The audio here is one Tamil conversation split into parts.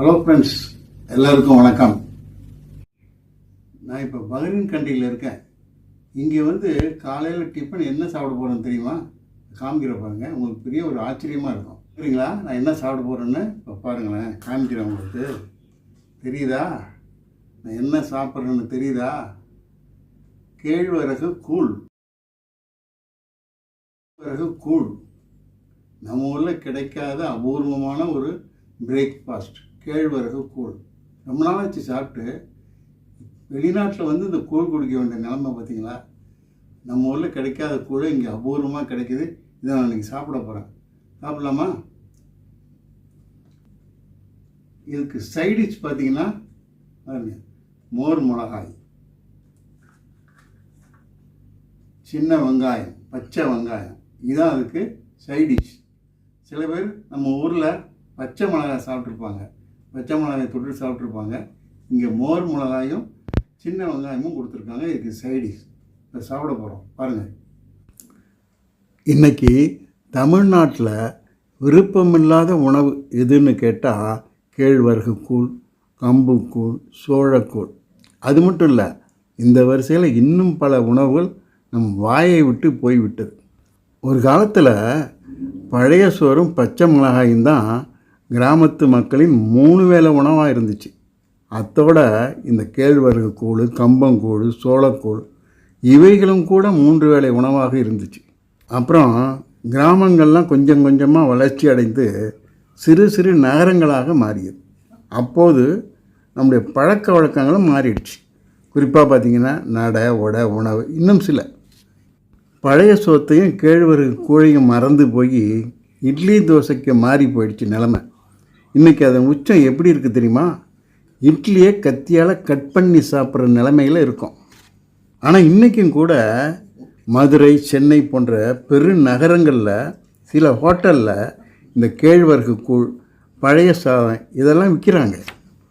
ஹலோ ஃப்ரெண்ட்ஸ் எல்லாருக்கும் வணக்கம். நான் இப்போ பகரின் கண்டியில் இருக்கேன். இங்கே வந்து காலையில் டிஃபன் என்ன சாப்பிட போகிறேன்னு தெரியுமா? காமிக்கிற பாருங்க. உங்களுக்கு பெரிய ஒரு ஆச்சரியமாக இருக்கும். சரிங்களா? நான் என்ன சாப்பிட போகிறேன்னு இப்போ பாருங்களேன். காமிக்கிறேன் உங்களுக்கு. தெரியுதா? நான் என்ன சாப்பிட்றேன்னு தெரியுதா? கேழ்வரகு கூழ். கேழ்வரகு கூழ். நம்ம ஊரில் கிடைக்காத அபூர்வமான ஒரு பிரேக்ஃபாஸ்ட் கேழ்வரகு கூழ். ரொம்ப நாளாச்சு சாப்பிட்டு வெளிநாட்டில் வந்து இந்த கூழ் குடிக்க வேண்டிய நிலமை பார்த்தீங்களா நம்ம ஊரில் கிடைக்காத கூழ் இங்கே அபூர்வமாக கிடைக்கிது. இதை நான் இன்றைக்கி சாப்பிட போகிறேன் சாப்பிடலாமா? இதுக்கு சைடிஷ் பார்த்தீங்கன்னா பாருங்க மோர் மிளகாய். சின்ன வெங்காயம் பச்சை வெங்காயம். இதான் அதுக்கு சைடிஷ் சில பேர் நம்ம ஊரில் பச்சை மிளகாய் சாப்பிட்ருப்பாங்க பச்சை மிளகாய் தொட்டு சாப்பிட்ருப்பாங்க. இங்கே மோர் மிளகாயும் சின்ன வெங்காயமும் கொடுத்துருக்காங்க. இதுக்கு சைடிஷ் இப்போ சாப்பிட போகிறோம் பாருங்கள் இன்றைக்கி தமிழ்நாட்டில் விருப்பமில்லாத உணவு எதுன்னு கேட்டால் கேழ்வரகு கூழ் கம்புக்கூழ் சோழக்கூழ் அது மட்டும் இல்லை இந்த வரிசையில் இன்னும் பல உணவுகள் நம் வாயை விட்டு போய்விட்டது. ஒரு காலத்தில் பழைய சோறும் பச்சை மிளகாயும் தான் கிராமத்து மக்களின் மூணு வேளை உணவாக இருந்துச்சு. அத்தோட இந்த கேழ்வரகு கூழ் கம்பங்கூழ் சோளக்கூழ் இவைகளும் கூட மூன்று வேளை உணவாக இருந்துச்சு. அப்புறம் கிராமங்கள்லாம் கொஞ்சம் கொஞ்சமாக வளர்ச்சி அடைந்து சிறு சிறு நகரங்களாக மாறியது. அப்போது நம்முடைய பழக்க வழக்கங்களும் மாறிடுச்சு. குறிப்பாக பார்த்திங்கன்னா நடை உடை உணவு இன்னும் சில. பழைய சோத்தையும் கேழ்வரகு கூழையும் மறந்து போய் இட்லி தோசைக்கு மாறி போயிடுச்சு நிலமை. இன்றைக்கி அதன் உச்சம் எப்படி இருக்குது தெரியுமா? இட்லியை கத்தியால் கட் பண்ணி சாப்பிட்ற நிலமையில் இருக்கும். ஆனால் இன்றைக்கும் கூட மதுரை சென்னை போன்ற பெரு நகரங்களில் சில ஹோட்டலில் இந்த கேழ்வரகு கூழ் பழைய சாதம் இதெல்லாம் விற்கிறாங்க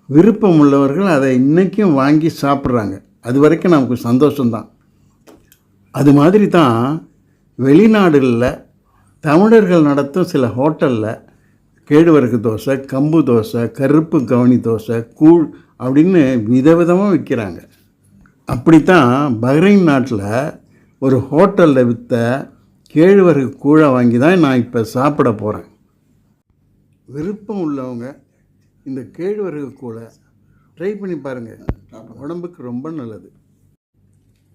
விருப்பம் உள்ளவர்கள் அதை இன்றைக்கும் வாங்கி சாப்பிட்றாங்க. அது வரைக்கும் நமக்கு சந்தோஷம்தான். அது மாதிரி தான் வெளிநாடுகளில் தமிழர்கள் நடத்தும் சில ஹோட்டலில் கேழ்வரகு தோசை கம்பு தோசை கருப்பு கவனி தோசை கூழ் அப்படின்னு விதவிதமாக விற்கிறாங்க அப்படித்தான் பஹ்ரைன் நாட்டில் ஒரு ஹோட்டலில் விற்ற கேழ்வரகு கூழை வாங்கி தான் நான் இப்போ சாப்பிட போகிறேன் விருப்பம் உள்ளவங்க இந்த கேழ்வரகு கூழை ட்ரை பண்ணி பாருங்கள் உடம்புக்கு ரொம்ப நல்லது.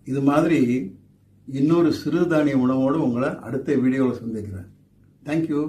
இது மாதிரி இன்னொரு சிறுதானிய உணவோடு உங்களை அடுத்த வீடியோவில் சந்திக்கிறேன். தேங்க்யூ